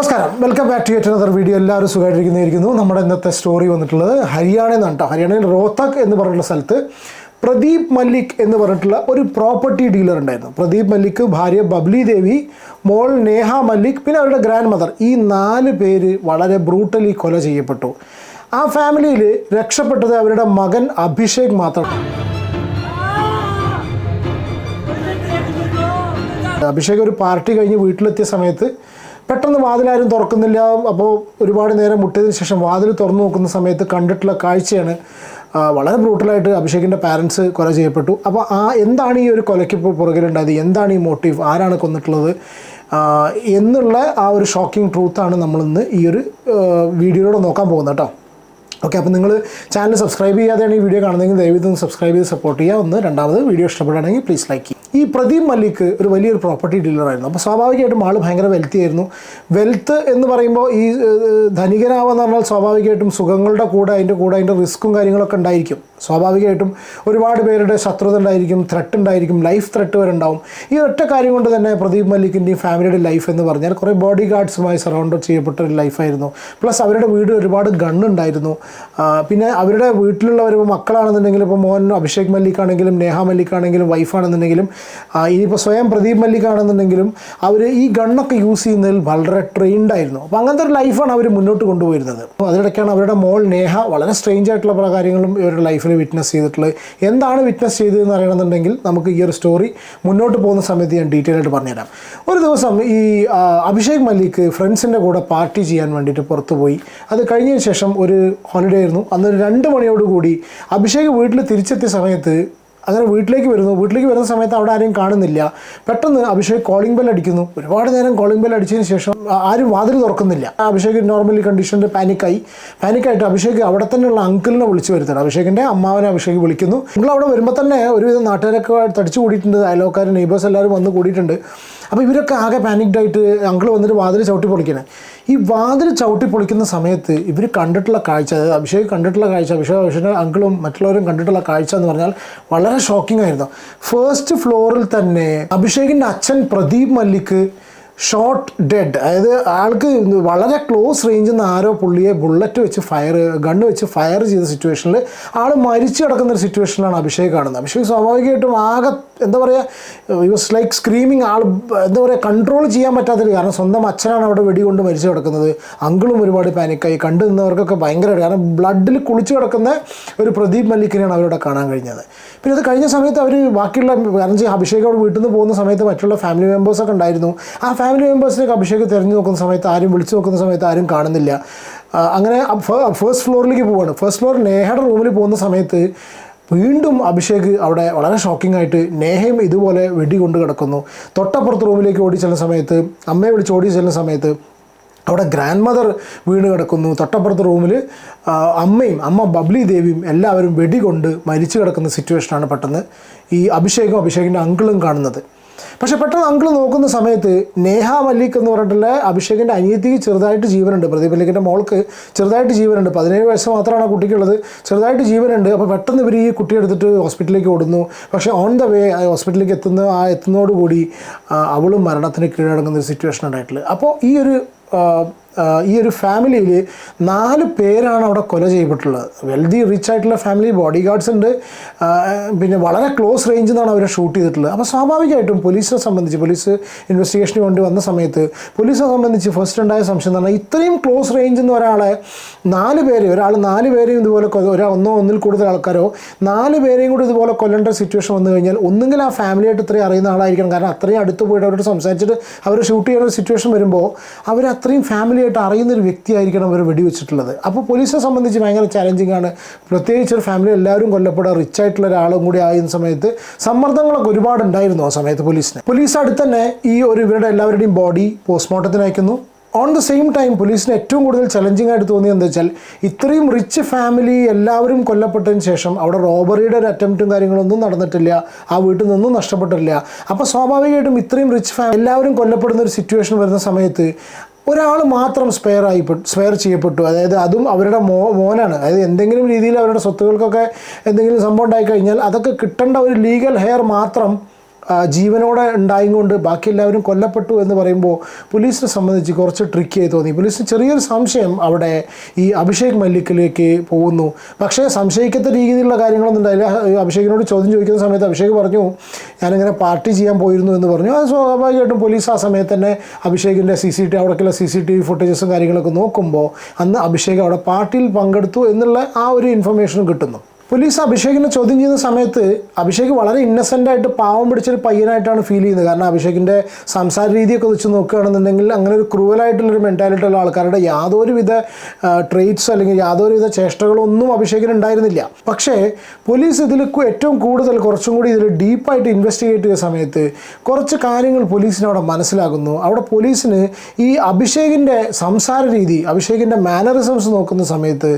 നമസ്കാരം. Welcome back to ഏറ്റവും another video എല്ലാവരും സുഖമായിട്ടിരിക്കുന്നതായിരിക്കുന്നു. നമ്മുടെ ഇന്നത്തെ സ്റ്റോറി വന്നിട്ടുള്ളത് ഹരിയാന നിന്നാണ് കേട്ടോ റോത്തക് എന്ന് പറഞ്ഞിട്ടുള്ള സ്ഥലത്ത് പ്രദീപ് മല്ലിക് എന്ന് പറഞ്ഞിട്ടുള്ള ഒരു പ്രോപ്പർട്ടി ഡീലർ ഉണ്ടായിരുന്നു. പ്രദീപ് മല്ലിക് ഭാര്യ ബബ്ലി ദേവി മോൾ നേഹ മല്ലിക് പിന്നെ അവരുടെ ഗ്രാൻഡ് മദർ ഈ നാല് പേര് വളരെ ബ്രൂട്ടലി കൊല ചെയ്യപ്പെട്ടു. ആ ഫാമിലിയിൽ രക്ഷപ്പെട്ടത് അവരുടെ മകൻ അഭിഷേക് മാത്രം. അഭിഷേക് ഒരു പാർട്ടി കഴിഞ്ഞ് വീട്ടിലെത്തിയ സമയത്ത് പെട്ടെന്ന് വാതിലാരും തുറക്കുന്നില്ല. അപ്പോൾ ഒരുപാട് നേരം മുട്ടിയതിന് ശേഷം വാതിൽ തുറന്നു നോക്കുന്ന സമയത്ത് കണ്ടിട്ടുള്ള കാഴ്ചയാണ് വളരെ ബ്രൂട്ടലായിട്ട് അഭിഷേകിന്റെ പാരൻസ് കൊല ചെയ്യപ്പെട്ടു. അപ്പോൾ ആ എന്താണ് ഈ ഒരു കൊലയ്ക്ക് പുറകിലുണ്ടായത്? എന്താണ് ഈ മോട്ടീവ് ആരാണ് കൊന്നിട്ടുള്ളത്? എന്നുള്ള ആ ഒരു ഷോക്കിംഗ് ട്രൂത്താണ് നമ്മളിന്ന് ഈ ഒരു വീഡിയോയിലൂടെ നോക്കാൻ പോകുന്നത് കേട്ടോ. ഓക്കെ അപ്പോൾ നിങ്ങൾ ചാനൽ സബ്സ്ക്രൈബ് ചെയ്യാതെയാണ് ഈ വീഡിയോ കാണുന്നതെങ്കിൽ ദയവിധം സബ്സ്ക്രൈബ് ചെയ്ത് സപ്പോർട്ട് ചെയ്യുക. ഒന്ന് രണ്ടാമത് വീഡിയോ ഇഷ്ടപ്പെടുകയാണെങ്കിൽ പ്ലീസ് ലൈക്ക് ചെയ്യും ഈ പ്രദീപ് മല്ലിക്ക് ഒരു വലിയൊരു പ്രോപ്പർട്ടി ഡീലറായിരുന്നു അപ്പോൾ സ്വാഭാവികമായിട്ടും ആൾ ഭയങ്കര വെൽത്തി ആയിരുന്നു. വെൽത്ത് എന്ന് പറയുമ്പോൾ ഈ ധനികനാവെന്ന് പറഞ്ഞാൽ സ്വാഭാവികമായിട്ടും സുഖങ്ങളുടെ കൂടെ അതിന്റെ കൂടെ അതിന്റെ റിസ്ക്കും കാര്യങ്ങളൊക്കെ ഉണ്ടായിരിക്കും. സ്വാഭാവികമായിട്ടും ഒരുപാട് പേരുടെ ശത്രുത ഉണ്ടായിരിക്കും ത്രെട്ട് ഉണ്ടായിരിക്കും ലൈഫ് ത്രെട്ട് വരെ ഉണ്ടാവും. ഈ ഒറ്റ കാര്യം കൊണ്ട് തന്നെ പ്രദീപ് മല്ലിക്കിന്റെയും ഫാമിലിയുടെ ലൈഫ് എന്ന് പറഞ്ഞാൽ കുറേ ബോഡി ഗാർഡ്സുമായി സറൗണ്ട് ചെയ്യപ്പെട്ട ഒരു ലൈഫായിരുന്നു പ്ലസ് അവരുടെ വീട് ഒരുപാട് ഗണ്ണുണ്ടായിരുന്നു പിന്നെ അവരുടെ വീട്ടിലുള്ളവർ ഇപ്പോൾ മക്കളാണെന്നുണ്ടെങ്കിൽ ഇപ്പോൾ മോൻ അഭിഷേക് മല്ലിക്കാണെങ്കിലും നേഹ മല്ലിക് ആണെങ്കിലും വൈഫാണെന്നുണ്ടെങ്കിലും ഇനിയിപ്പോൾ സ്വയം പ്രദീപ് മല്ലിക്കാണെന്നുണ്ടെങ്കിലും അവർ ഈ ഗണ്ണൊക്കെ യൂസ് ചെയ്യുന്നതിൽ വളരെ ട്രെയിൻഡ് ആയിരുന്നു. അപ്പോൾ അങ്ങനത്തെ ഒരു ലൈഫാണ് അവർ മുന്നോട്ട് കൊണ്ടുപോയിരുന്നത്. അപ്പോൾ അതിനിടയ്ക്കാണ് അവരുടെ മോൾ നേഹ വളരെ സ്ട്രേഞ്ച് ആയിട്ടുള്ള പല കാര്യങ്ങളും ഇവരുടെ ലൈഫിൽ വിറ്റ്നസ് ചെയ്തിട്ടുള്ളത്. എന്താണ് വിറ്റ്നസ് ചെയ്തതെന്ന് അറിയണമെന്നുണ്ടെങ്കിൽ നമുക്ക് ഈ ഒരു സ്റ്റോറി മുന്നോട്ട് പോകുന്ന സമയത്ത് ഞാൻ ഡീറ്റെയിൽ ആയിട്ട് പറഞ്ഞുതരാം. ഒരു ദിവസം ഈ അഭിഷേക് മല്ലിക്ക് ഫ്രണ്ട്സിന്റെ കൂടെ പാർട്ടി ചെയ്യാൻ വേണ്ടിയിട്ട് പുറത്തു പോയി. അത് കഴിഞ്ഞതിന് ശേഷം ഒരു ഹോളിഡേ ആയിരുന്നു. അന്ന് രണ്ട് മണിയോടുകൂടി അഭിഷേക് വീട്ടിൽ തിരിച്ചെത്തിയ സമയത്ത് അങ്ങനെ വീട്ടിലേക്ക് വരുന്നു. വീട്ടിലേക്ക് വരുന്ന സമയത്ത് അവിടെ ആരെയും കാണുന്നില്ല. പെട്ടെന്ന് അഭിഷേക് കോളിംഗ് ബെൽ അടിക്കുന്നു. ഒരുപാട് നേരം കോളിംഗ് ബെൽ അടിച്ചതിന് ശേഷം ആരും വാതിൽ തുറക്കുന്നില്ല. അഭിഷേക് നോർമലി കണ്ടീഷനിൽ പാനിക്കായി പാനിക്കായിട്ട് അഭിഷേക് അവിടെ തന്നെയുള്ള അങ്കിളിനെ വിളിച്ചു വരുത്തണം അഭിഷേകിന്റെ അമ്മാവനെ അഭിഷേക് വിളിക്കുന്നു. നിങ്ങൾ അവിടെ വരുമ്പോൾ തന്നെ ഒരുവിധം നാട്ടുകാരൊക്കെ തടിച്ചു കൂടിയിട്ടുണ്ട്. അയലോക്കാർ നെയ്ബേഴ്സ് എല്ലാവരും വന്ന് കൂടിയിട്ടുണ്ട്. അപ്പോൾ ഇവരൊക്കെ ആകെ പാനിക്ഡ് ആയിട്ട് അങ്കിൾ വന്നിട്ട് വാതിൽ ചവിട്ടി പൊളിക്കണേ. ഈ വാതിൽ ചവിട്ടി പൊളിക്കുന്ന സമയത്ത് ഇവർ കണ്ടിട്ടുള്ള കാഴ്ച അതായത് അഭിഷേക് കണ്ടിട്ടുള്ള കാഴ്ച അഭിഷേക് അഭിഷേക് അങ്കിളും മറ്റുള്ളവരും കണ്ടിട്ടുള്ള കാഴ്ച എന്ന് പറഞ്ഞാൽ വളരെ ഷോക്കിംഗ് ആയിരുന്നു. ഫസ്റ്റ് ഫ്ലോറിൽ തന്നെ അഭിഷേകിന്റെ അച്ഛൻ പ്രദീപ് മല്ലിക്ക് ഷോർട്ട് ഡെഡ് അതായത് ആൾക്ക് വളരെ ക്ലോസ് റേഞ്ചിൽ നിന്ന് ആരോ പുള്ളിയെ ബുള്ളറ്റ് വെച്ച് ഫയർ ഗണ്ണ് വെച്ച് ഫയർ ചെയ്ത സിറ്റുവേഷനിൽ ആൾ മരിച്ചു കിടക്കുന്ന ഒരു സിറ്റുവേഷനിലാണ് അഭിഷേക് കാണുന്നത്. അഭിഷേക് സ്വാഭാവികമായിട്ടും ആകെ എന്താ പറയുക വാസ് ലൈക്ക് സ്ക്രീമിങ് ആൾ എന്താ പറയുക കൺട്രോൾ ചെയ്യാൻ പറ്റാത്തൊരു കാരണം സ്വന്തം അച്ഛനാണ് അവിടെ വെടികൊണ്ട് മരിച്ചു കിടക്കുന്നത്. അങ്കിളും ഒരുപാട് പാനിക്കായി കണ്ടു നിന്നവർക്കൊക്കെ ഭയങ്കര കാരണം ബ്ലഡിൽ കുളിച്ചു കിടക്കുന്ന ഒരു പ്രദീപ് മല്ലിക്കിനെയാണ് അവരവിടെ കാണാൻ കഴിഞ്ഞത്. പിന്നെ അത് കഴിഞ്ഞ സമയത്ത് അവർ ബാക്കിയുള്ള കാരണം അഭിഷേക് അവിടെ വീട്ടിൽ നിന്ന് പോകുന്ന സമയത്ത് മറ്റുള്ള ഫാമിലി മെമ്പേഴ്സൊക്കെ ഉണ്ടായിരുന്നു. ആ ഫാമിലി മെമ്പേഴ്സിലേക്ക് അഭിഷേക് തിരഞ്ഞു നോക്കുന്ന സമയത്ത് ആരും വിളിച്ചു നോക്കുന്ന സമയത്ത് ആരും കാണുന്നില്ല. അങ്ങനെ ഫസ്റ്റ് ഫ്ലോറിലേക്ക് പോവാണ്. ഫസ്റ്റ് ഫ്ലോർ നേഹയുടെ റൂമിൽ പോകുന്ന സമയത്ത് വീണ്ടും അഭിഷേക് അവിടെ വളരെ ഷോക്കിംഗ് ആയിട്ട് നേഹയും ഇതുപോലെ വെടി കൊണ്ട് കിടക്കുന്നു. തൊട്ടപ്പുറത്ത് റൂമിലേക്ക് ഓടി ചെല്ലുന്ന സമയത്ത് അമ്മയെ വിളിച്ച് ഓടി ചെല്ലുന്ന സമയത്ത് അവിടെ ഗ്രാൻഡ് മദർ വീണ് കിടക്കുന്നു. തൊട്ടപ്പുറത്ത് റൂമിൽ അമ്മയും അമ്മ ബബ്ലി ദേവിയും എല്ലാവരും വെടികൊണ്ട് മരിച്ചു കിടക്കുന്ന സിറ്റുവേഷനാണ് പെട്ടെന്ന് ഈ അഭിഷേകും അഭിഷേകിന്റെ അങ്കിളും കാണുന്നത്. പക്ഷെ പെട്ടെന്ന് അങ്കിൾ നോക്കുന്ന സമയത്ത് നേഹ മല്ലിക് എന്ന് പറഞ്ഞിട്ടുള്ള അഭിഷേകിന്റെ അനിയത്തിക്ക് ചെറുതായിട്ട് ജീവനുണ്ട്. പ്രദീപ് മല്ലിക്കിന്റെ മോൾക്ക് ചെറുതായിട്ട് ജീവനുണ്ട്. പതിനേഴ് വയസ്സ് മാത്രമാണ് ആ കുട്ടിക്കുള്ളത്. ചെറുതായിട്ട് ജീവനുണ്ട്. അപ്പോൾ പെട്ടെന്ന് ഇവർ ഈ കുട്ടി എടുത്തിട്ട് ഹോസ്പിറ്റലിലേക്ക് ഓടുന്നു. പക്ഷേ ഓൺ ദ വേ ഹോസ്പിറ്റലിലേക്ക് എത്തുന്ന ആ എത്തുന്നതോടുകൂടി അവളും മരണത്തിന് കീഴടങ്ങുന്ന ഒരു സിറ്റുവേഷൻ ഉണ്ടായിട്ടുള്ളത് അപ്പോൾ ഈ ഒരു ഈ ഒരു ഫാമിലിയിൽ നാല് പേരാണ് അവിടെ കൊല ചെയ്യപ്പെട്ടുള്ളത്. വെൽതി റിച്ച് ആയിട്ടുള്ള ഫാമിലി ബോഡി ഗാർഡ്സ് ഉണ്ട് പിന്നെ വളരെ ക്ലോസ് റേഞ്ചിൽ നിന്നാണ് അവരെ ഷൂട്ട് ചെയ്തിട്ടുള്ളത്. അപ്പോൾ സ്വാഭാവികമായിട്ടും പോലീസിനെ സംബന്ധിച്ച് പോലീസ് ഇൻവെസ്റ്റിഗേഷന് വേണ്ടി വന്ന സമയത്ത് പോലീസിനെ സംബന്ധിച്ച് ഫസ്റ്റ് ഉണ്ടായ സംശയം എന്ന് പറഞ്ഞാൽ ഇത്രയും ക്ലോസ് റേഞ്ചിൽ നിന്ന് ഒരാളെ നാല് പേര് ഒരാൾ നാല് പേരെയും ഇതുപോലെ ഒരാൾ ഒരാ ഒന്നോ ഒന്നിൽ കൂടുതൽ ആൾക്കാരോ നാല് പേരെയും കൂടി ഇതുപോലെ കൊല്ലേണ്ട സിറ്റുവേഷൻ വന്നു കഴിഞ്ഞാൽ ഒന്നുകിൽ ആ ഫാമിലിയായിട്ട് ഇത്രയും അറിയുന്ന ആളായിരിക്കണം. കാരണം അത്രയും അടുത്ത് പോയിട്ട് അവരോട് സംസാരിച്ചിട്ട് അവർ ഷൂട്ട് ചെയ്യുന്ന ഒരു സിറ്റുവേഷൻ വരുമ്പോൾ അവർ അത്രയും ഫാമിലിയായിട്ട് അറിയുന്നൊരു വ്യക്തിയായിരിക്കണം അവർ വെടിവെച്ചിട്ടുള്ളത്. അപ്പോൾ പോലീസിനെ സംബന്ധിച്ച് ഭയങ്കര ചാലഞ്ചിങ് ആണ്. പ്രത്യേകിച്ച് ഒരു ഫാമിലി എല്ലാവരും കൊല്ലപ്പെടുക റിച്ച് ആയിട്ടുള്ള ഒരാളും കൂടി ആയിരുന്ന സമയത്ത് സമ്മർദ്ദങ്ങളൊക്കെ ഒരുപാട് ഉണ്ടായിരുന്നു ആ സമയത്ത് പോലീസിന്. പോലീസ് അടുത്ത് തന്നെ ഈ ഒരു ഇവരുടെ എല്ലാവരുടെയും ബോഡി പോസ്റ്റ്മോർട്ടത്തിന് അയക്കുന്നു. ഓൺ ദ സെയിം ടൈം പോലീസിന് ഏറ്റവും കൂടുതൽ ചലഞ്ചിങ് ആയിട്ട് തോന്നിയത് എന്താ വെച്ചാൽ ഇത്രയും റിച്ച് ഫാമിലി എല്ലാവരും കൊല്ലപ്പെട്ടതിന് ശേഷം അവിടെ റോബറിയുടെ ഒരു അറ്റംപ്റ്റും കാര്യങ്ങളൊന്നും നടന്നിട്ടില്ല. ആ വീട്ടിൽ നിന്നും നഷ്ടപ്പെട്ടില്ല അപ്പോൾ സ്വാഭാവികമായിട്ടും ഇത്രയും റിച്ച് ഫാമിലി എല്ലാവരും കൊല്ലപ്പെടുന്ന ഒരു സിറ്റുവേഷൻ വരുന്ന സമയത്ത് ഒരാൾ മാത്രം സ്പെയർ ആയി സ്പെയർ ചെയ്യപ്പെട്ടു. അതായത് അതും അവരുടെ മോ മോനാണ്. അതായത് എന്തെങ്കിലും രീതിയിൽ അവരുടെ സ്വത്തുക്കൾക്കൊക്കെ എന്തെങ്കിലും സംഭവം ഉണ്ടായി കഴിഞ്ഞാൽ അതൊക്കെ കിട്ടേണ്ട ഒരു ലീഗൽ ഹെയർ മാത്രം ജീവനോടെ ഉണ്ടായിക്കൊണ്ട് ബാക്കി എല്ലാവരും കൊല്ലപ്പെട്ടു എന്ന് പറയുമ്പോൾ പോലീസിനെ സംബന്ധിച്ച് കുറച്ച് ട്രിക്കി ആയി തോന്നി. പോലീസിന് ചെറിയൊരു സംശയം അവിടെ ഈ അഭിഷേക് മല്ലിക്കിലേക്ക് പോകുന്നു. പക്ഷേ സംശയിക്കത്ത രീതിയിലുള്ള കാര്യങ്ങളൊന്നും ഉണ്ടായില്ല. അഭിഷേകിനോട് ചോദ്യം ചോദിക്കുന്ന സമയത്ത് അഭിഷേക് പറഞ്ഞു ഞാനിങ്ങനെ പാർട്ടി ചെയ്യാൻ പോയിരുന്നു എന്ന് പറഞ്ഞു. അത് സ്വാഭാവികമായിട്ടും പോലീസ് ആ സമയത്ത് തന്നെ അഭിഷേകിന്റെ സി സി ടി അവിടേക്കുള്ള സി സി ടി വി ഫുട്ടേജസും കാര്യങ്ങളൊക്കെ നോക്കുമ്പോൾ അന്ന് അഭിഷേക് അവിടെ പാർട്ടിയിൽ പങ്കെടുത്തു എന്നുള്ള ആ ഒരു ഇൻഫർമേഷനും കിട്ടുന്നു. പോലീസ് അഭിഷേകിനെ ചോദ്യം ചെയ്യുന്ന സമയത്ത് അഭിഷേക് വളരെ ഇന്നസെന്റ് ആയിട്ട് പാവം പിടിച്ചൊരു പയ്യനായിട്ടാണ് ഫീൽ ചെയ്യുന്നത്. കാരണം അഭിഷേകിന്റെ സംസാര രീതിയൊക്കെ വെച്ച് നോക്കുകയാണെന്നുണ്ടെങ്കിൽ അങ്ങനെ ഒരു ക്രൂവലായിട്ടുള്ളൊരു മെന്റാലിറ്റി ഉള്ള ആൾക്കാരുടെ യാതൊരുവിധ ട്രേറ്റ്സ് അല്ലെങ്കിൽ യാതൊരുവിധ ചേഷ്ടകളോ ഒന്നും അഭിഷേകിന് ഉണ്ടായിരുന്നില്ല. പക്ഷേ പോലീസ് ഇതിൽ ഏറ്റവും കൂടുതൽ കുറച്ചും കൂടി ഇതിൽ ഡീപ്പായിട്ട് ഇൻവെസ്റ്റിഗേറ്റ് ചെയ്ത സമയത്ത് കുറച്ച് കാര്യങ്ങൾ പോലീസിന് അവിടെ മനസ്സിലാകുന്നു. അവിടെ പോലീസിന് ഈ അഭിഷേകിന്റെ സംസാര രീതി അഭിഷേകിന്റെ മാനറിസംസ് നോക്കുന്ന സമയത്ത്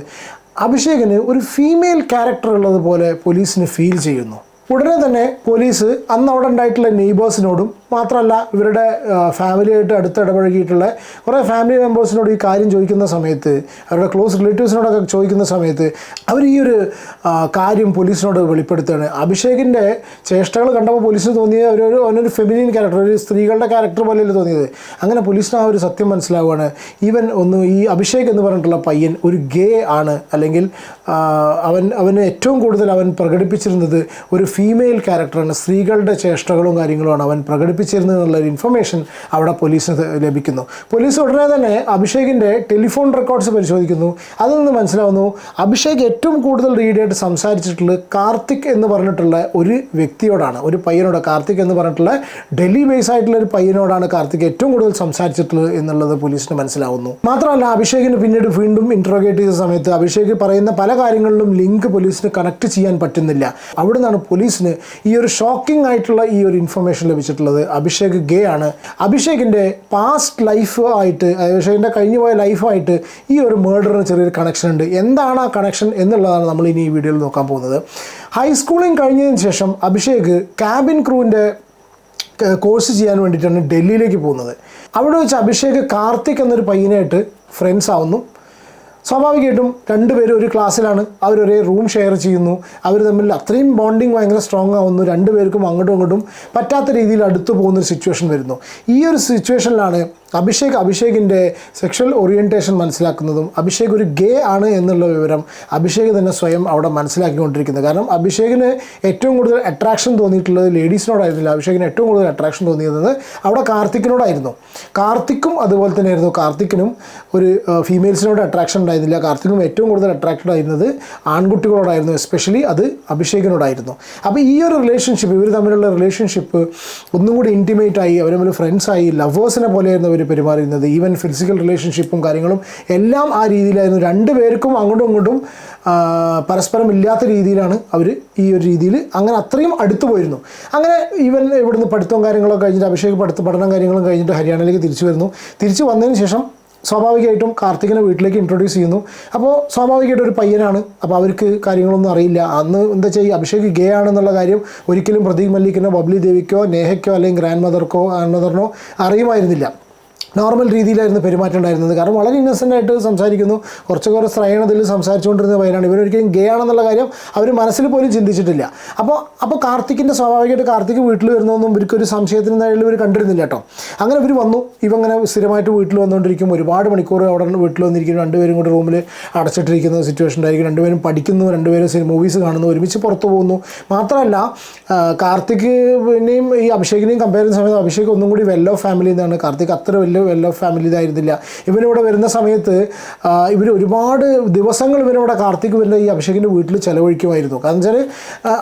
അഭിഷേകിന് ഒരു ഫീമെയിൽ ക്യാരക്ടർ ഉള്ളതുപോലെ പോലീസിന് ഫീൽ ചെയ്യുന്നു. ഉടനെ തന്നെ പോലീസ് അന്ന് അവിടെ ഉണ്ടായിട്ടുള്ള നെയ്ബേഴ്സിനോടും മാത്രമല്ല ഇവരുടെ ഫാമിലിയായിട്ട് അടുത്ത് ഇടപഴകിയിട്ടുള്ള കുറേ ഫാമിലി മെമ്പേഴ്സിനോട് ഈ കാര്യം ചോദിക്കുന്ന സമയത്ത് അവരുടെ ക്ലോസ് റിലേറ്റീവ്സിനോടൊക്കെ ചോദിക്കുന്ന സമയത്ത് അവർ ഈ ഒരു കാര്യം പോലീസിനോട് വെളിപ്പെടുത്തുകയാണ്. അഭിഷേകിന്റെ ചേഷ്ടകൾ കണ്ടപ്പോൾ പോലീസിന് തോന്നിയത് അവരൊരു അവനൊരു ഫെമിനിൻ ക്യാരക്ടർ ഒരു സ്ത്രീകളുടെ ക്യാരക്ടർ പോലെയല്ലേ തോന്നിയത്. അങ്ങനെ പോലീസിന് ആ ഒരു സത്യം മനസ്സിലാവുകയാണ്. ഈവൻ ഒന്ന് ഈ അഭിഷേക് എന്ന് പറഞ്ഞിട്ടുള്ള പയ്യൻ ഒരു ഗേ ആണ്. അല്ലെങ്കിൽ അവൻ അവന് ഏറ്റവും കൂടുതൽ അവൻ പ്രകടിപ്പിച്ചിരുന്നത് ഒരു ഫീമെയിൽ ക്യാരക്ടറാണ് സ്ത്രീകളുടെ ചേഷ്ടകളും കാര്യങ്ങളുമാണ് അവൻ പ്രകടിപ്പിച്ചിരുന്നത് എന്നുള്ള ഒരു ഇൻഫർമേഷൻ അവിടെ പോലീസിന് ലഭിക്കുന്നു. പോലീസ് ഉടനെ തന്നെ അഭിഷേകിന്റെ ടെലിഫോൺ റെക്കോർഡ്സ് പരിശോധിക്കുന്നു. അതിൽ നിന്ന് മനസ്സിലാവുന്നു അഭിഷേക് ഏറ്റവും കൂടുതൽ റീഡായിട്ട് സംസാരിച്ചിട്ടുള്ളത് കാർത്തിക് എന്ന് പറഞ്ഞിട്ടുള്ള ഒരു വ്യക്തിയോടാണ്. ഒരു പയ്യനോട് കാർത്തിക് എന്ന് പറഞ്ഞിട്ടുള്ള ഡൽഹി ബേസ് ആയിട്ടുള്ള ഒരു പയ്യനോടാണ് കാർത്തിക് ഏറ്റവും കൂടുതൽ സംസാരിച്ചിട്ടുള്ളത് എന്നുള്ളത് പോലീസിന് മനസ്സിലാവുന്നു. മാത്രമല്ല അഭിഷേകിന് പിന്നീട് വീണ്ടും ഇൻട്രോഗേറ്റ് ചെയ്ത സമയത്ത് അഭിഷേക് പറയുന്ന പല കാര്യങ്ങളിലും ലിങ്ക് പോലീസിന് കണക്ട് ചെയ്യാൻ പറ്റുന്നില്ല. അവിടെ നിന്നാണ് പോലീസിന് ഈ ഒരു ഷോക്കിംഗ് ആയിട്ടുള്ള ഈ ഒരു ഇൻഫർമേഷൻ ലഭിച്ചിട്ടുള്ളത്. അഭിഷേക് ഗേ ആണ്. അഭിഷേകിന്റെ പാസ്റ്റ് ലൈഫ് ആയിട്ട് അഭിഷേകിന്റെ കഴിഞ്ഞു പോയ ലൈഫായിട്ട് ഈ ഒരു മേർഡറിന് ചെറിയൊരു കണക്ഷൻ ഉണ്ട്. എന്താണ് ആ കണക്ഷൻ എന്നുള്ളതാണ് നമ്മൾ ഇനി ഈ വീഡിയോയിൽ നോക്കാൻ പോകുന്നത്. ഹൈസ്കൂളിങ് കഴിഞ്ഞതിന് ശേഷം അഭിഷേക് ക്യാബിൻ ക്രൂവിന്റെ കോഴ്സ് ചെയ്യാൻ വേണ്ടിയിട്ടാണ് ഡൽഹിയിലേക്ക് പോകുന്നത്. അവിടെ വെച്ച് അഭിഷേക് കാർത്തിക് എന്നൊരു പയ്യനായിട്ട് ഫ്രണ്ട്സ് ആവുന്നു. സ്വാഭാവികമായിട്ടും രണ്ടുപേരും ഒരു ക്ലാസ്സിലാണ്. അവരൊരേ റൂം ഷെയർ ചെയ്യുന്നു. അവർ തമ്മിൽ അത്രയും ബോണ്ടിങ് ഭയങ്കര സ്ട്രോങ് ആവുന്നു. രണ്ടുപേർക്കും അങ്ങോട്ടും ഇങ്ങോട്ടും പറ്റാത്ത രീതിയിൽ അടുത്തു പോകുന്നൊരു സിറ്റുവേഷൻ വരുന്നു. ഈ ഒരു സിറ്റുവേഷനിലാണ് അഭിഷേക് അഭിഷേകിന്റെ സെക്ഷൽ ഓറിയന്റേഷൻ മനസ്സിലാക്കുന്നതും അഭിഷേക് ഒരു ഗേ ആണ് എന്നുള്ള വിവരം അഭിഷേക് തന്നെ സ്വയം അവിടെ മനസ്സിലാക്കിക്കൊണ്ടിരിക്കുന്നത്. കാരണം അഭിഷേകിന് ഏറ്റവും കൂടുതൽ അട്രാക്ഷൻ തോന്നിയിട്ടുള്ളത് ലേഡീസിനോടായിരുന്നില്ല അഭിഷേകിന് ഏറ്റവും കൂടുതൽ അട്രാക്ഷൻ തോന്നിയത് അവിടെ കാർത്തിക്കിനോടായിരുന്നു. കാർത്തിക്കും അതുപോലെ തന്നെയായിരുന്നു. കാർത്തിക്കിനും ഒരു ഫീമെയിൽസിനോട് അട്രാക്ഷൻ ഉണ്ടായിരുന്നില്ല. കാർത്തിക്കും ഏറ്റവും കൂടുതൽ അട്രാക്റ്റഡ് ആയിരുന്നത് ആൺകുട്ടികളോടായിരുന്നു. എസ്പെഷ്യലി അത് അഭിഷേകിനോടായിരുന്നു. അപ്പോൾ ഈ ഒരു റിലേഷൻഷിപ്പ് ഇവർ തമ്മിലുള്ള റിലേഷൻഷിപ്പ് ഒന്നും കൂടി ഇന്റിമേറ്റ് ആയി അവർ തമ്മിൽ ഫ്രണ്ട്സായി ലവേഴ്സിനെ പോലെയായിരുന്നു അവർ പെരുമാറിയിരുന്നത്. ഈവൻ ഫിസിക്കൽ റിലേഷൻഷിപ്പും കാര്യങ്ങളും എല്ലാം ആ രീതിയിലായിരുന്നു. രണ്ട് പേർക്കും അങ്ങോട്ടും ഇങ്ങോട്ടും പരസ്പരം ഇല്ലാത്ത രീതിയിലാണ് അവർ ഈ ഒരു രീതിയിൽ അങ്ങനെ അത്രയും അടുത്തു പോയിരുന്നു. അങ്ങനെ ഈവൻ ഇവിടുന്ന് പഠിത്തവും കാര്യങ്ങളൊക്കെ കഴിഞ്ഞിട്ട് അഭിഷേക് പഠിത്ത പഠനം കാര്യങ്ങളും കഴിഞ്ഞിട്ട് ഹരിയാനയിലേക്ക് തിരിച്ചു വരുന്നു. തിരിച്ചു വന്നതിന് ശേഷം സ്വാഭാവികമായിട്ടും കാർത്തികിനെ വീട്ടിലേക്ക് ഇൻട്രൊഡ്യൂസ് ചെയ്യുന്നു. അപ്പോൾ സ്വാഭാവികമായിട്ടും ഒരു പയ്യനാണ്. അപ്പോൾ അവർക്ക് കാര്യങ്ങളൊന്നും അറിയില്ല. അന്ന് എന്താ ചെയ്യുക അഭിഷേക് ഗേ ആണെന്നുള്ള കാര്യം ഒരിക്കലും പ്രതീക് മല്ലിക്കിനോ ബബ്ലി ദേവിക്കോ നേഹയ്ക്കോ അല്ലെങ്കിൽ ഗ്രാൻഡ് മദർക്കോ ഗ്രാൻഡ് മദറിനോ അറിയുമായിരുന്നില്ല. നോർമൽ രീതിയിലായിരുന്നു പെരുമാറ്റം ഉണ്ടായിരുന്നത്. കാരണം വളരെ ഇന്നസെന്റ് ആയിട്ട് സംസാരിക്കുന്നു. കുറച്ച് കുറേ ശ്രയണത്തിൽ സംസാരിച്ചുകൊണ്ടിരുന്ന പയ്യനാണ്. ഇവരൊരിക്കലും ഗേ ആണെന്നുള്ള കാര്യം അവർ മനസ്സിൽ പോലും ചിന്തിച്ചിട്ടില്ല. അപ്പോൾ അപ്പോൾ കാർത്തിക്കിന്റെ സ്വാഭാവികമായിട്ട് കാർത്തിക് വീട്ടിൽ വരുന്നതൊന്നും ഇവർക്കൊരു സംശയത്തിന് നേരിൽ ഇവർ കണ്ടിരുന്നില്ല കേട്ടോ. അങ്ങനെ ഇവർ വന്നു. ഇവങ്ങനെ സ്ഥിരമായിട്ട് വീട്ടിൽ വന്നുകൊണ്ടിരിക്കും. ഒരുപാട് മണിക്കൂർ അവിടെ വീട്ടിൽ വന്നിരിക്കും. രണ്ടുപേരും കൂടി റൂമിൽ അടച്ചിട്ടിരിക്കുന്ന സിറ്റുവേഷൻ ഉണ്ടായിരിക്കും രണ്ടുപേരും പഠിക്കുന്നു. രണ്ടുപേരും മൂവീസ് കാണുന്നു. ഒരുമിച്ച് പുറത്തു പോകുന്നു. മാത്രമല്ല കാർത്തിക് പിന്നെയും ഈ അഭിഷേകിനെയും കമ്പയർ ചെയ്യുന്ന സമയത്ത് അഭിഷേക് ഒന്നും കൂടി വെല്ലോ ഫാമിലി എന്നാണ് കാർത്തിക് അത്ര വലിയ വെൽ ഓഫ് ഫാമിലി ഇതായിരുന്നില്ല ഇവനിവിടെ വരുന്ന സമയത്ത് ഇവർ ഒരുപാട് ദിവസങ്ങൾ ഇവനിവിടെ കാർത്തിക് വരുന്ന ഈ അഭിഷേകിന്റെ വീട്ടിൽ ചിലവഴിക്കുമായിരുന്നു. കാരണം വെച്ചാൽ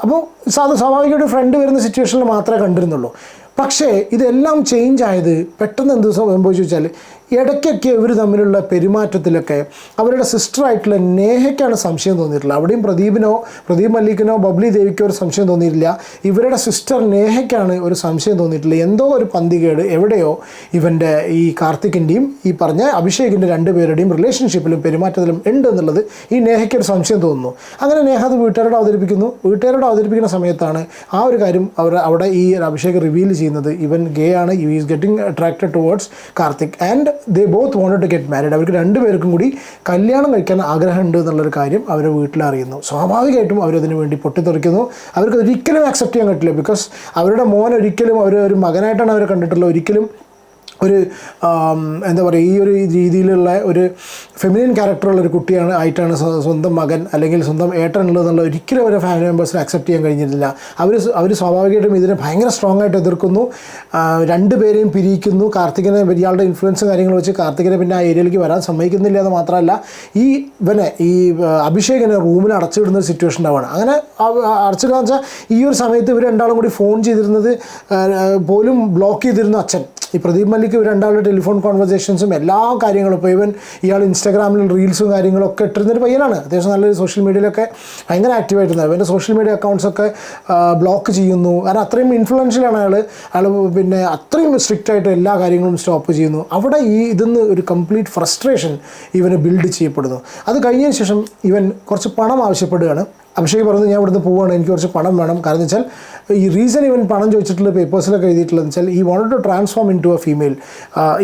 അപ്പോൾ സ്വാഭാവികമായിട്ട് ഫ്രണ്ട് വരുന്ന സിറ്റുവേഷനിൽ മാത്രമേ കണ്ടിരുന്നുള്ളൂ. പക്ഷേ ഇതെല്ലാം ചേഞ്ച് ആയത് പെട്ടെന്ന് എന്ത് സംഭവിച്ചു വെച്ചാൽ ഇടയ്ക്കൊക്കെ ഇവർ തമ്മിലുള്ള പെരുമാറ്റത്തിലൊക്കെ അവരുടെ സിസ്റ്ററായിട്ടുള്ള നേഹയ്ക്കാണ് സംശയം തോന്നിയിട്ടുള്ളത്. അവിടെയും പ്രദീപിനോ പ്രദീപ് മല്ലിക്കിനോ ബബ്ലി ദേവിക്കോ ഒരു സംശയം തോന്നിയിട്ടില്ല. ഇവരുടെ സിസ്റ്റർ നേഹയ്ക്കാണ് ഒരു സംശയം തോന്നിയിട്ടുള്ളത്. എന്തോ ഒരു പന്തികേട് എവിടെയോ ഇവന്റെ ഈ കാർത്തിക്കിന്റെയും ഈ പറഞ്ഞ അഭിഷേകിന്റെ രണ്ട് പേരുടെയും റിലേഷൻഷിപ്പിലും പെരുമാറ്റത്തിലും ഉണ്ട് എന്നുള്ളത് ഈ നേഹയ്ക്ക് ഒരു സംശയം തോന്നുന്നു. അങ്ങനെ നേഹ അത് വീട്ടുകാരോട് അവതരിപ്പിക്കുന്നു. വീട്ടുകാരോട് അവതരിപ്പിക്കുന്ന സമയത്താണ് ആ ഒരു കാര്യം അവർ അവിടെ ഈ അഭിഷേക് റിവീൽ ചെയ്യുന്നത്. ഇവൻ ഗേ ആണ്. You is getting attracted towards Karthik and they both wanted to get married അവർക്ക് രണ്ടുപേർക്കും കൂടി കല്യാണം കഴിക്കാൻ ആഗ്രഹം ആഗ്രഹമുണ്ട് എന്നുള്ളൊരു കാര്യം അവരെ വീട്ടിൽ അറിയുന്നു. സ്വാഭാവികമായിട്ടും അവരതിനു വേണ്ടി പൊട്ടിത്തെറിക്കുന്നു. അവർക്ക് ഒരിക്കലും അക്സെപ്റ്റ് ചെയ്യാൻ പറ്റില്ല. ബിക്കോസ് അവരുടെ മോൻ ഒരിക്കലും അവർ ഒരു മകനായിട്ടാണ് അവരെ കണ്ടിട്ടുള്ളത്. ഒരിക്കലും ഒരു എന്താ പറയുക ഈ ഒരു രീതിയിലുള്ള ഒരു ഫെമിനിൻ ക്യാരക്ടറുള്ള ഒരു കുട്ടിയാണ് ആയിട്ടാണ് സ്വന്തം മകൻ അല്ലെങ്കിൽ സ്വന്തം ഏട്ടൻ ഉള്ളതെന്നുള്ള ഒരിക്കലും അവരെ ഫാമിലി മെമ്പേഴ്സിന് അക്സെപ്റ്റ് ചെയ്യാൻ കഴിഞ്ഞിട്ടില്ല. അവർ അവർ സ്വാഭാവികമായിട്ടും ഇതിനെ ഭയങ്കര സ്ട്രോങ് ആയിട്ട് എതിർക്കുന്നു. രണ്ട് പേരെയും പിരിയിക്കുന്നു. കാർത്തികനെ ഇയാളുടെ ഇൻഫ്ലുവൻസും കാര്യങ്ങൾ വെച്ച് കാർത്തികനെ പിന്നെ ആ ഏരിയയിലേക്ക് വരാൻ സമ്മതിക്കുന്നില്ല എന്ന് മാത്രമല്ല ഈ ഇവനെ ഈ അഭിഷേകനെ റൂമിൽ അടച്ചിടുന്ന ഒരു സിറ്റുവേഷൻ ഉണ്ടാവുകയാണ് അങ്ങനെ അടച്ചിടുക വെച്ചാൽ ഈ ഒരു സമയത്ത് ഇവർ രണ്ടാളും കൂടി ഫോൺ ചെയ്തിരുന്നത് പോലും ബ്ലോക്ക് ചെയ്തിരുന്നു അച്ഛൻ. ഈ പ്രദീപ് മല്ലിക്ക് രണ്ടാളുടെ ടെലിഫോൺ കോൺവെർസേഷൻസും എല്ലാ കാര്യങ്ങളും ഇപ്പോൾ ഇവൻ ഇയാൾ ഇൻസ്റ്റാഗ്രാമിൽ റീൽസും കാര്യങ്ങളും ഒക്കെ ഇട്ടിരുന്നൊരു പയ്യനാണ്. അത്യാവശ്യം നല്ലൊരു സോഷ്യൽ മീഡിയയിലൊക്കെ ഭയങ്കര ആക്റ്റീവായിട്ടുണ്ട് ഇവന്റെ സോഷ്യൽ മീഡിയ അക്കൗണ്ട്സൊക്കെ ബ്ലോക്ക് ചെയ്യുന്നു. കാരണം അത്രയും ഇൻഫ്ലുവൻഷ്യലാണ് അയാൾ അയാൾ പിന്നെ അത്രയും സ്ട്രിക്റ്റ് ആയിട്ട് എല്ലാ കാര്യങ്ങളും സ്റ്റോപ്പ് ചെയ്യുന്നു. അവിടെ ഈ ഇതിന്ന് ഒരു കംപ്ലീറ്റ് ഫ്രസ്ട്രേഷൻ ഇവന് ബിൽഡ് ചെയ്യപ്പെടുന്നു. അത് കഴിഞ്ഞതിന് ശേഷം ഇവൻ കുറച്ച് പണം ആവശ്യപ്പെടുകയാണ്. അഭിഷേക് പറഞ്ഞു ഞാൻ ഇവിടുന്ന് പോവുകയാണ് എനിക്ക് കുറച്ച് പണം വേണം. കാരണം വെച്ചാൽ ഈ റീസൺ ഇവൻ പണം ചോദിച്ചിട്ടുള്ള പേപ്പേഴ്സിലൊക്കെ എഴുതിയിട്ടുള്ളത് വെച്ചാൽ ഈ want to transform into a female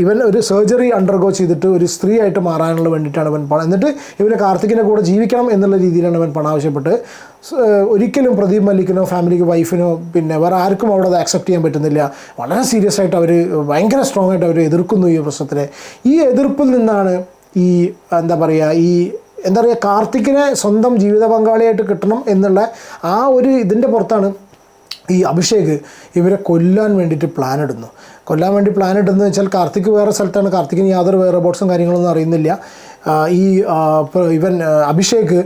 ഇവൻ ഒരു സർജറി അണ്ടർഗോ ചെയ്തിട്ട് ഒരു സ്ത്രീ ആയിട്ട് മാറാനുള്ള വേണ്ടിയിട്ടാണ് ഇവൻ പണം. എന്നിട്ട് ഇവന് കാർത്തികിന്റെ കൂടെ ജീവിക്കണം എന്നുള്ള രീതിയിലാണ് ഇവൻ പണം ആവശ്യപ്പെട്ട്. ഒരിക്കലും പ്രദീപ് മല്ലിക്കിനോ ഫാമിലിക്ക് വൈഫിനോ പിന്നെ വേറെ ആർക്കും അവിടെ അത് അക്സെപ്റ്റ് ചെയ്യാൻ പറ്റുന്നില്ല. വളരെ സീരിയസ് ആയിട്ട് അവർ ഭയങ്കര സ്ട്രോങ് ആയിട്ട് അവർ എതിർക്കുന്നു ഈ പ്രശ്നത്തിനെ. ഈ എതിർപ്പിൽ നിന്നാണ് ഈ എന്താ പറയുക ഈ എന്താ പറയുക കാർത്തിക്കിനെ സ്വന്തം ജീവിത പങ്കാളിയായിട്ട് കിട്ടണം എന്നുള്ള ആ ഒരു ഇതിന്റെ പുറത്താണ് ഈ അഭിഷേക് ഇവരെ കൊല്ലാൻ വേണ്ടിയിട്ട് പ്ലാൻ ഇടുന്നു കൊല്ലാൻ വേണ്ടി പ്ലാൻ ഇടുന്നത് വെച്ചാൽ കാർത്തിക് വേറെ സ്ഥലത്താണ്. കാർത്തിക്കിന് യാതൊരു വേറെ റോബോട്ട്സും കാര്യങ്ങളൊന്നും അറിയുന്നില്ല. ഈ ഇവൻ അഭിഷേക്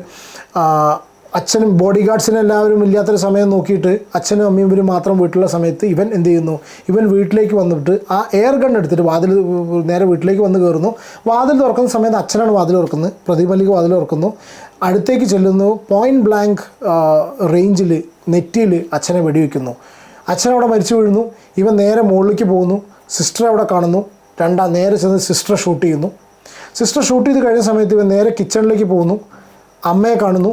അച്ഛനും ബോഡി ഗാർഡ്സിന് എല്ലാവരും ഇല്ലാത്തൊരു സമയം നോക്കിയിട്ട് അച്ഛനും അമ്മയും ഇവരും മാത്രം വീട്ടിലുള്ള സമയത്ത് ഇവൻ എന്ത് ചെയ്യുന്നു? ഇവൻ വീട്ടിലേക്ക് വന്നിട്ട് ആ എയർ ഗൺ എടുത്തിട്ട് വാതിൽ നേരെ വീട്ടിലേക്ക് വന്ന് കയറുന്നു. വാതിൽ തുറക്കുന്ന സമയത്ത് അച്ഛനാണ് വാതിൽ തുറക്കുന്നത്. പ്രദീപ് വാതിൽ തുറക്കുന്നു. അടുത്തേക്ക് ചെല്ലുന്നു. പോയിന്റ് ബ്ലാങ്ക് റേഞ്ചിൽ നെറ്റിയിൽ അച്ഛനെ വെടിവെക്കുന്നു. അച്ഛൻ അവിടെ മരിച്ചു വീഴുന്നു. ഇവൻ നേരെ മുകളിലേക്ക് പോകുന്നു. സിസ്റ്റർ അവിടെ കാണുന്നു. രണ്ടാം നേരെ ചെന്ന് സിസ്റ്റർ ഷൂട്ട് ചെയ്യുന്നു. സിസ്റ്റർ ഷൂട്ട് ചെയ്ത് കഴിഞ്ഞ സമയത്ത് ഇവൻ നേരെ കിച്ചണിലേക്ക് പോകുന്നു. അമ്മയെ കാണുന്നു.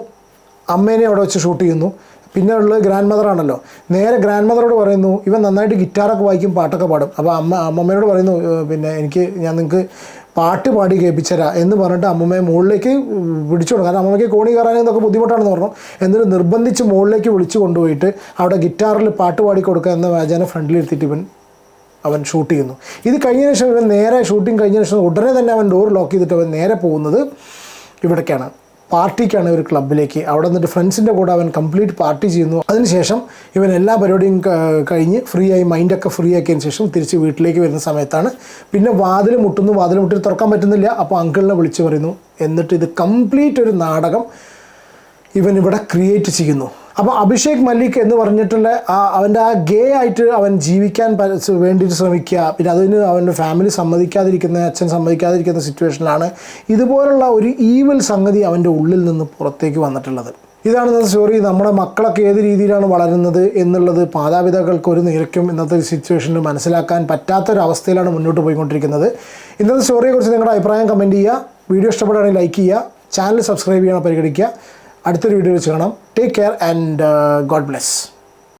അമ്മേനെ അവിടെ വെച്ച് ഷൂട്ട് ചെയ്യുന്നു. പിന്നെ ഉള്ളത് ഗ്രാൻഡ് മദറാണല്ലോ നേരെ ഗ്രാൻഡ് മദറോട് പറയുന്നു ഇവൻ നന്നായിട്ട് ഗിറ്റാറൊക്കെ വായിക്കും പാട്ടൊക്കെ പാടും. അപ്പോൾ അമ്മ അമ്മമ്മയോട് പറയുന്നു പിന്നെ എനിക്ക് ഞാൻ നിങ്ങൾക്ക് പാട്ട് പാടി കേൾപ്പിച്ചരാ എന്ന് പറഞ്ഞിട്ട് അമ്മമ്മയെ മുകളിലേക്ക് വിളിച്ചു കൊടുക്കും. കാരണം അമ്മയ്ക്ക് കോണി കയറാനും ബുദ്ധിമുട്ടാണെന്ന് പറഞ്ഞു. എന്നിട്ട് നിർബന്ധിച്ച് മുകളിലേക്ക് വിളിച്ചു കൊണ്ടുപോയിട്ട് അവിടെ ഗിറ്റാറിൽ പാട്ട് പാടി കൊടുക്കുക എന്ന വ്യാജാനെ ഫ്രണ്ടിലിരുത്തിയിട്ട് ഇവൻ അവൻ ഷൂട്ട് ചെയ്യുന്നു. ഇത് കഴിഞ്ഞതിന് ശേഷം ഇവൻ നേരെ ഷൂട്ടിംഗ് കഴിഞ്ഞതിന് ശേഷം ഉടനെ തന്നെ അവൻ ഡോർ ലോക്ക് ചെയ്തിട്ട് അവൻ നേരെ പോകുന്നത് ഇവിടേക്കാണ്. പാർട്ടിക്കാണ് ഒരു ക്ലബിലേക്ക്. അവിടെ നിന്നിട്ട് ഫ്രണ്ട്സിന്റെ കൂടെ അവൻ കംപ്ലീറ്റ് പാർട്ടി ചെയ്യുന്നു. അതിനുശേഷം ഇവൻ എല്ലാ പരിപാടിയും കഴിഞ്ഞ് ഫ്രീ ആയി മൈൻഡൊക്കെ ഫ്രീ ആക്കിയതിന് ശേഷം തിരിച്ച് വീട്ടിലേക്ക് വരുന്ന സമയത്താണ്. പിന്നെ വാതിൽ മുട്ടുന്നു. വാതിൽ മുട്ടി തുറക്കാൻ പറ്റുന്നില്ല. അപ്പോൾ അങ്കിളിനെ വിളിച്ചു പറയുന്നു. എന്നിട്ട് ഇത് കംപ്ലീറ്റ് ഒരു നാടകം ഇവൻ ഇവിടെ ക്രിയേറ്റ് ചെയ്യുന്നു. അപ്പോൾ അഭിഷേക് മല്ലിക് എന്ന് പറഞ്ഞിട്ടുള്ള ആ അവന്റെ ആ ഗേ ആയിട്ട് അവൻ ജീവിക്കാൻ വേണ്ടിയിട്ട് ശ്രമിക്കുക. പിന്നെ അതിന് അവന്റെ ഫാമിലി സമ്മതിക്കാതിരിക്കുന്ന അച്ഛൻ സമ്മതിക്കാതിരിക്കുന്ന സിറ്റുവേഷനിലാണ് ഇതുപോലുള്ള ഒരു ഈവൽ സംഗതി അവന്റെ ഉള്ളിൽ നിന്ന് പുറത്തേക്ക് വന്നിട്ടുള്ളത്. ഇതാണ് ഇന്നത്തെ സ്റ്റോറി നമ്മുടെ മക്കളൊക്കെ ഏത് രീതിയിലാണ് വളരുന്നത് എന്നുള്ളത് മാതാപിതാക്കൾക്ക് ഒരു നിരക്കും ഇന്നത്തെ സിറ്റുവേഷനിൽ മനസ്സിലാക്കാൻ പറ്റാത്തൊരവസ്ഥയിലാണ് മുന്നോട്ട് പോയിക്കൊണ്ടിരിക്കുന്നത്. ഇന്നത്തെ സ്റ്റോറിയെക്കുറിച്ച് നിങ്ങളുടെ അഭിപ്രായം കമന്റ് ചെയ്യുക. വീഡിയോ ഇഷ്ടപ്പെടുകയാണെങ്കിൽ ലൈക്ക് ചെയ്യുക. ചാനൽ സബ്സ്ക്രൈബ് ചെയ്യണം പരിഗണിക്കുക. അടുത്തൊരു വീഡിയോ വെച്ച് കാണാം. Take care and God bless